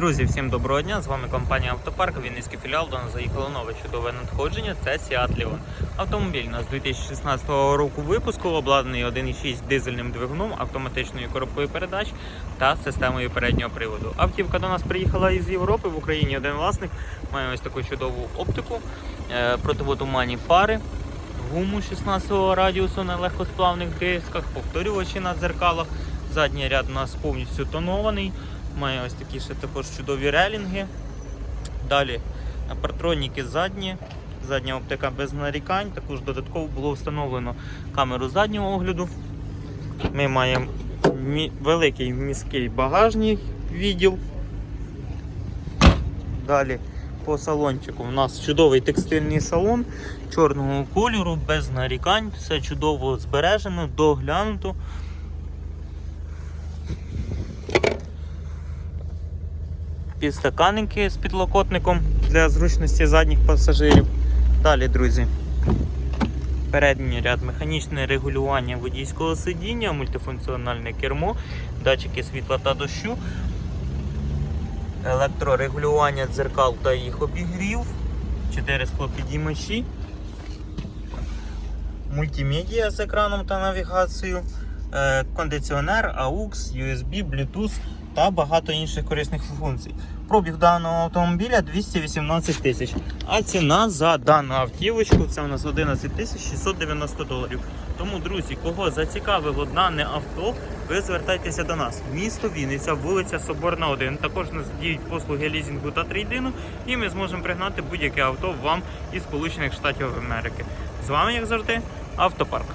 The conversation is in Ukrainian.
Друзі, всім доброго дня! З вами компанія Автопарк, Вінницький філіал. До нас заїхало нове чудове надходження. Це Seat Leon. Автомобіль у нас 2016 року випуску, обладнаний 1.6 дизельним двигуном, автоматичною коробкою передач та системою переднього приводу. Автівка до нас приїхала із Європи. В Україні один власник має ось таку чудову оптику, е, противотуманні фари. Гуму 16 радіусу на легкосплавних дисках, повторювачі на дзеркалах. Задній ряд у нас повністю тонований. Має ось такі ще також чудові релінги. Далі партроніки задні. Задня оптика без нарікань. Також додатково було встановлено камеру заднього огляду. Ми маємо великий міський багажний відділ. Далі по салончику у нас чудовий текстильний салон чорного кольору, без нарікань, все чудово збережено, доглянуто. Підстаканники з підлокотником для зручності задніх пасажирів. Далі, друзі, передній ряд механічне регулювання водійського сидіння, мультифункціональне кермо, датчики світла та дощу, електрорегулювання дзеркал та їх обігрів, 4 склопідіймачі, мультимедіа з екраном та навігацією, е, кондиціонер, AUX, USB, Bluetooth та багато інших корисних функцій. Пробіг даного автомобіля 218 тисяч. А ціна за дану автівочку це у нас 11 тисяч 690 доларів. Тому, друзі, кого зацікавило дане авто, ви звертайтеся до нас. Місто Вінниця, вулиця Соборна 1. Також нас діють послуги лізінгу та трейдину, і ми зможемо пригнати будь-яке авто вам із Сполучених Штатів Америки. З вами, як завжди, автопарк.